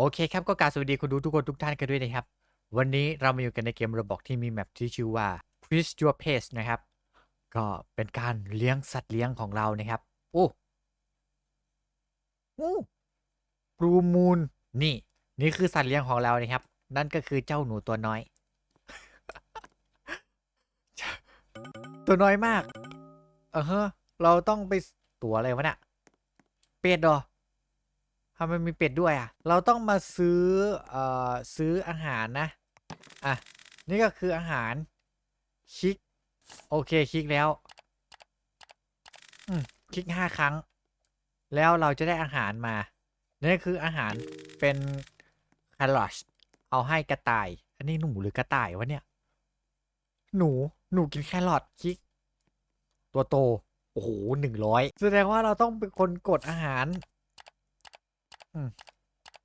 โอเคครับก็กรารสวัสดีคุณดูทุกคนทุกท่านกันด้วยนะครับ วันนี้เรามาอยู่กันในเกมระบอกที่มีแมปที่ชื่อว่า Please Your Pets นะครับ ก็เป็นการเลี้ยงสัตว์เลี้ยงของเรานะครับ โอ้โอ้บลูมูนนี่ นี่คือสัตว์เลี้ยงของเรานะครับ นั่นก็คือเจ้าหนูตัวน้อย ตัวน้อยมาก เออฮะเราต้องไปตัวอะไรวะเนี่ยเป็ดหรอ ทำไมมีเป็ดด้วยอะ เราต้องมาซื้อเอ่อซื้ออาหารนะ อะ นี่ก็คืออาหารคลิก โอเคคลิกแล้ว อืมคลิกห้าครั้ง แล้วเราจะได้อาหารมา นี่คืออาหารเป็นแครอทเอาให้กระต่าย อันนี้หนูหรือกระต่ายวะเนี่ย หนู หนูกินแครอทคลิก ตัวโต โอ้โหหนึ่งร้อยแสดงว่าเราต้องเป็นคนกดอาหาร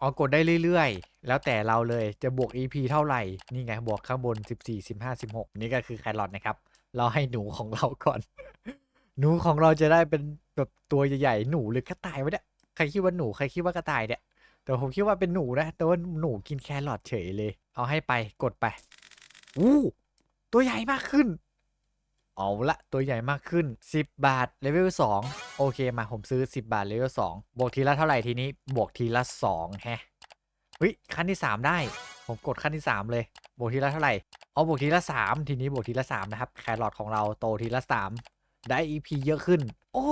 อ๋อกดได้เรื่อยๆ แล้วแต่เราเลยจะบวก EP เท่าไหร่ นี่ไงบวกข้างบน 14 15 16 นี่ก็คือแครอทนะครับ เราให้หนูของเราก่อน หนูของเราจะได้เป็นแบบตัวใหญ่ๆ หนูหรือกระต่ายวะเนี่ย ใครคิดว่าหนูใครคิดว่ากระต่ายเนี่ย แต่ผมคิดว่าเป็นหนูนะ แต่ว่าหนูกินแครอทเฉยเลย เอาให้ไปกดไป อู้ ตัวใหญ่มากขึ้น เอาละตัวใหญ่มากขึ้น 10 บาทเลเวล2โอเคมาผมซื้อ 10 บาทเลเวล2บวกทีละเท่าไหร่ทีนี้บวกทีละ2แฮะเฮ้ยขั้นที่ 3 ได้ ผมกดขั้นที่ 3 เลยบวกทีละเท่าไหร่เอาบวกทีละ 3 ทีนี้บวกทีละ 3 นะครับแครอทของเราโตทีละ 3 ได้ EP เยอะขึ้น โอ้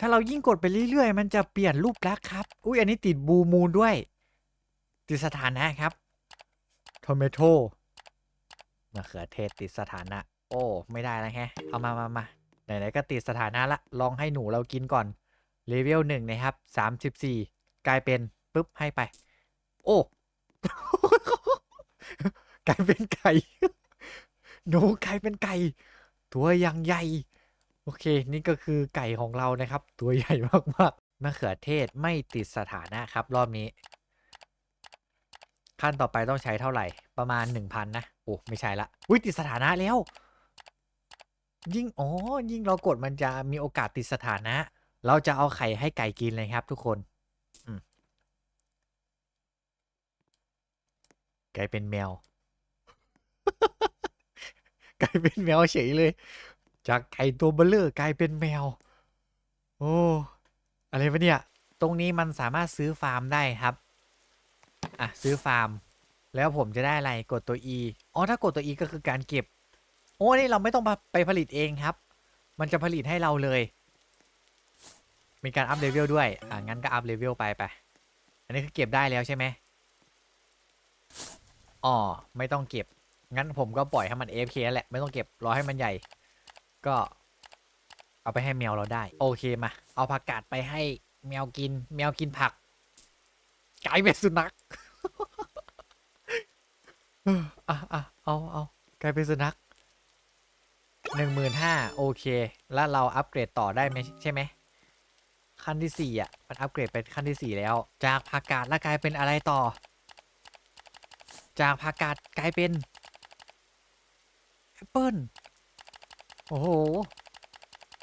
ถ้าเรายิ่งกดไปเรื่อยๆ มันจะเปลี่ยนรูปลักษณ์ครับ อุ้ยอันนี้ติดบูมูนด้วย ติดสถานะครับโทเมโตมะเขือเทศติดสถานะ โอ้ไม่ได้แล้วแฮะ เอามามามาไหนๆก็ติดสถานะละลองให้หนูเรากินก่อนเลเวลหนึ่งนะครับสามสิบสี่กลายเป็นปุ๊บให้ไป โอ้กลายเป็นไก่ หนูกลายเป็นไก่ ตัวยังใหญ่ โอเค นี่ก็คือไก่ของเรานะครับ ตัวใหญ่มากๆมะเขือเทศไม่ติดสถานะครับ รอบนี้ ขั้นต่อไปต้องใช้เท่าไหร่ ประมาณ 1,000 นะ โอ้ ไม่ใช่ละ อุ้ยติดสถานะแล้ว ยิ่งอ๋อยิ่งเรากดมันจะมีโอกาสติดสถานะ เราจะเอาไข่ให้ไก่กินเลยครับ ทุกคนกลายเป็นแมว กลายเป็นแมวเฉยเลย จากไก่ตัวเบลเลอร์กลายเป็นแมว โอ้อะไรวะเนี่ย ตรงนี้มันสามารถซื้อฟาร์มได้ครับ อะ ซื้อฟาร์ม แล้วผมจะได้อะไรกดตัว E อ๋อถ้ากดตัว E ก็คือการเก็บ โอ้นี่เราไม่ต้องไปผลิตเองครับ มันจะผลิตให้เราเลย มีการอัพเลเวลด้วย อะงั้นก็อัพเลเวลไปไป อันนี้คือเก็บได้แล้วใช่ไหมอ๋อ ไม่ต้องเก็บ งั้นผมก็ปล่อยให้มัน AFK แหละ ไม่ต้องเก็บ รอให้มันใหญ่ ก็เอาไปให้แมวเราได้ โอเคมา เอาผักกาดไปให้แมวกิน แมวกินผักกลายเป็นสุนัขอะอะเอาเอากลายเป็นสุนัข หนึ่งหมื่นห้าโอเค แล้วเราอัปเกรดต่อได้ไหมใช่ไหมขั้นที่สี่อะ มันอัปเกรดเป็นขั้นที่สี่แล้ว จากผักกาดแล้วกลายเป็นอะไรต่อ จากผักกาดกลายเป็นแอปเปิลโอ้โห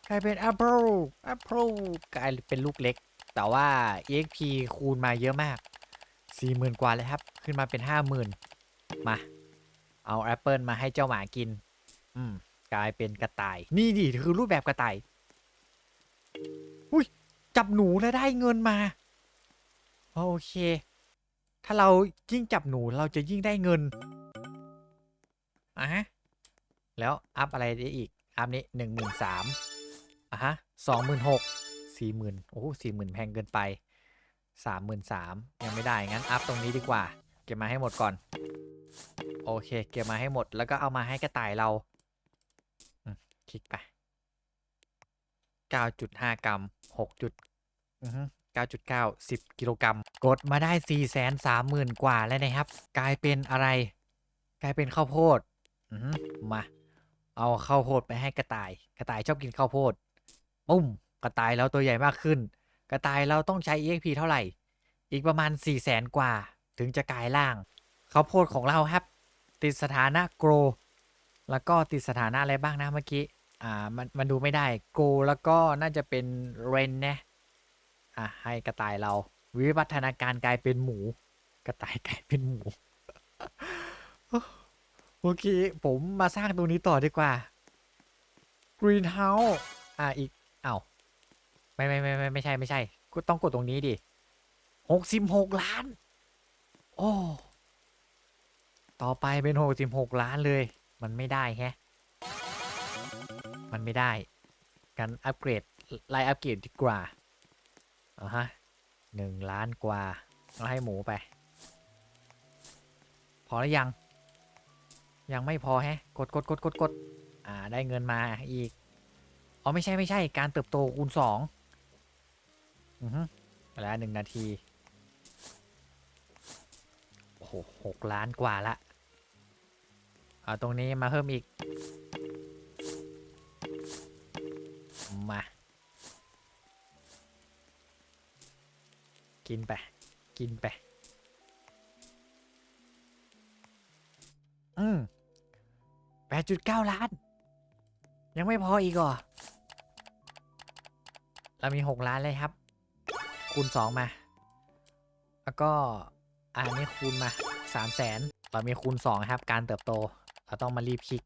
กลายเป็นแอปเปิลแอปเปิลกลายเป็นลูกเล็ก แต่ว่า EXP คูณมาเยอะมากสี่หมื่นกว่าเลยครับ ขึ้นมาเป็นห้าหมื่นมา เอาแอปเปิลมาให้เจ้าหมากิน อืม กลายเป็นกระต่าย นี่ดิคือรูปแบบกระต่ายอุ้ยจับหนูแล้วได้เงินมา โอเค ถ้าเรายิ่งจับหนูเราจะยิ่งได้เงินอะฮะแล้วอัพอะไรได้อีก อัพนี้หนึ่งหมื่นสามอะฮะสองหมื่นหกสี่หมื่นโอ้สี่หมื่นแพงเกินไปสามหมื่นสามยังไม่ได้ งั้นอัพตรงนี้ดีกว่า เก็บมาให้หมดก่อน โอเค เก็บมาให้หมดแล้วก็เอามาให้กระต่ายเรา คลิกไปเก้าจุดห้ากรัมหกจุดเก้าจุดเก้าสิบกิโลกรัม กดมาได้สี่แสนสามหมื่นกว่าแล้วนะครับ กลายเป็นอะไร กลายเป็นข้าวโพดอือมา เอาข้าวโพดไปให้กระต่าย กระต่ายชอบกินข้าวโพดปุ้มกระต่ายเราตัวใหญ่มากขึ้น กระต่ายเราต้องใช้ EXP เท่าไหร่ อีกประมาณ4 0 0แสนกว่า ถึงจะกลายร่างข้าวโพดของเราครับ ติดสถานะโกร แล้วก็ติดสถานะอะไรบ้างนะเมื่อกี้ อ่า มัน มันดูไม่ได้โกแล้วก็น่าจะเป็นเรนนะ อะ ให้กระต่ายเรา วิวัฒนาการกลายเป็นหมู กระต่ายกลายเป็นหมูโอเคผมมาสร้างตรงนี้ต่อดีกว่า Greenhouse อ่า อีกเอ้าไม่ไม่ไม่ไม่ไม่ใช่ไม่ใช่ ก็ต้องกดตรงนี้ดิหกสิบหกล้าน โอ้ ต่อไปเป็นหกสิบหกล้านเลย มันไม่ได้แฮะ มันไม่ได้กันอัปเกรดไล่อัปเกรดดีกว่าเอาฮะหนึ่งล้านกว่าเราให้หมูไป พอหรือยัง ยังไม่พอแฮะ กดกดกดกดกดอ่า ได้เงินมาอีก อ๋อ ไม่ใช่ไม่ใช่ การเติบโตคูณสองอือฮึแล้วหนึ่งนาทีโอ้โหหกล้านกว่าละ เอาตรงนี้มาเพิ่มอีก มา กินไป กินไป อืมแปดจุดเก้าล้าน ยังไม่พออีกเหรอ เรามีหกล้านเลยครับ คูณสองมา แล้วก็อันนี้คูณมาสามแสนเรามีคูณสองครับ การเติบโต เราต้องมารีบคลิก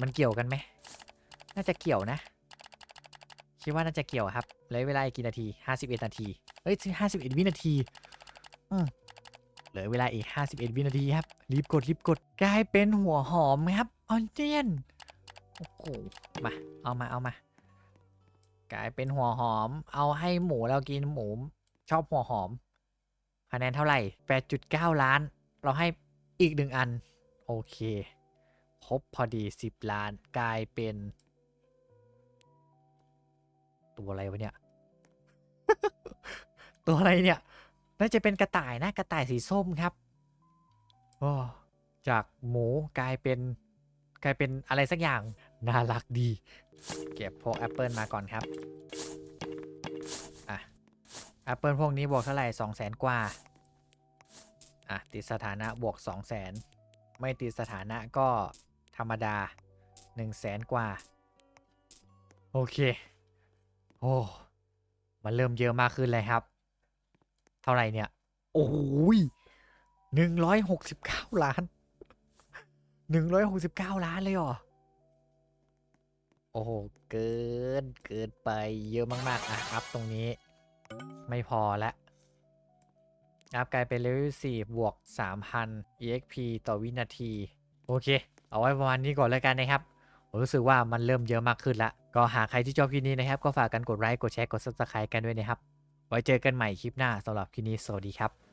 มันเกี่ยวกันไหม น่าจะเกี่ยวนะ คิดว่าน่าจะเกี่ยวครับเหลยเวลาอีกกี่นาทีห้าสิบเอ็ดนาทีเอ้ยห้าสิบเอ็ดวินาทีอืมเหลือเวลาอีกห้าสิบเอ็ดวินาทีครับ รีบกดรีบกดกลายเป็นหัวหอมครับออนเจียนโอ้โหมาเอามาเอามา กลายเป็นหัวหอม เอาให้หมูเรากินหมูชอบหัวหอมคะแนนเท่าไหร่ 8.9 ล้าน เราให้อีกหนึ่งอัน โอเค ครบพอดี 10 ล้านกลายเป็น ตัวอะไรวะเนี่ย ตัวอะไรเนี่ย น่าจะเป็นกระต่ายนะ กระต่ายสีส้มครับโอ้จากหมูกลายเป็นกลายเป็นอะไรสักอย่าง น่ารักดี เก็บพวกแอปเปิลมาก่อนครับอะแอปเปิลพวกนี้บวกเท่าไหร่สองแสนกว่า อะ ติดสถานะบวกสองแสน ไม่ติดสถานะก็ธรรมดาหนึ่งแสนกว่า โอเค โอ้มันเริ่มเยอะมากขึ้นเลยครับ เท่าไหร่เนี่ย โอ้ยหนึ่งร้อยหกสิบเก้าล้านหนึ่งร้อยหกสิบเก้าล้านเลยเหรอ โอ้โห เกิน เกินไปเยอะมาก ๆ อะอัพตรงนี้ ไม่พอละ อัพกลายเป็นเลเวลสี่บวก 3,000 exp ต่อวินาที โอเค เอาไว้ประมาณนี้ก่อนแล้วกันนะครับ ผมรู้สึกว่ามันเริ่มเยอะมากขึ้นละก็หากใครที่ชอบคลิปนี้นะครับ ก็ฝากกันกดไลค์กดแชร์กด subscribe กันด้วยนะครับ ไว้เจอกันใหม่คลิปหน้าสำหรับคลิปนี้สวัสดีครับ